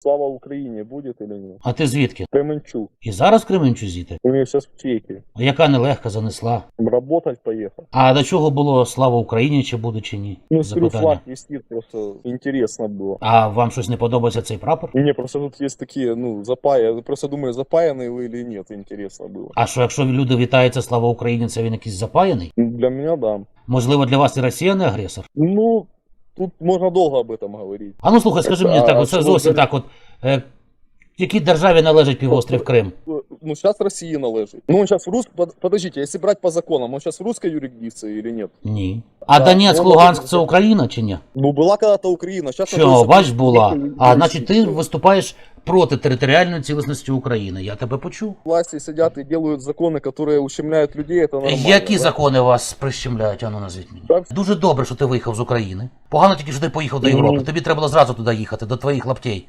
Слава Украине будет или нет? А ти звідки? Кременчук. І зараз в Кременчузі? У меня сейчас в Чехии. А яка нелегка занесла? Работать поехал. А до чого було слава Україні, чи буде, чи ні? Ну, смотрю, Запитання. флаг висит, просто интересно было. А вам щось не подобається цей прапор? Мне просто тут есть такие, ну, запая. Я просто думаю, запаянные вы или нет, интересно было. А що, якщо люди вітаються слава Україні, це він якийсь запаяний? Для меня, да. Можливо, для вас і Росія не агресор? Ну, тут можно долго об этом говорить. А ну слухай, скажи мені так, це зовсім так от. Е, якій державі належить півострів Крим? Ну, сейчас России належит. Ну, он сейчас в рус... под- Подождите, если брать по законам, он сейчас в русской юрисдикции или нет? Ні. А Да, Донецьк, Луганськ це Україна чи ні? Ну, была когда-то Украина, сейчас... Що, бач, була. А значить, ти виступаєш проти територіальної цілісності України. Я тебе почув. Власти сидят и делают законы, которые ущемляют людей, это нормально. Які да? закони вас прищемляють? Ану, назвіть мені. Так. Дуже добре, що ти виїхав з України. Погано тільки, що ти поїхав до Мгм. Європи. Тобі треба було зразу туди їхати, до твоїх лаптей.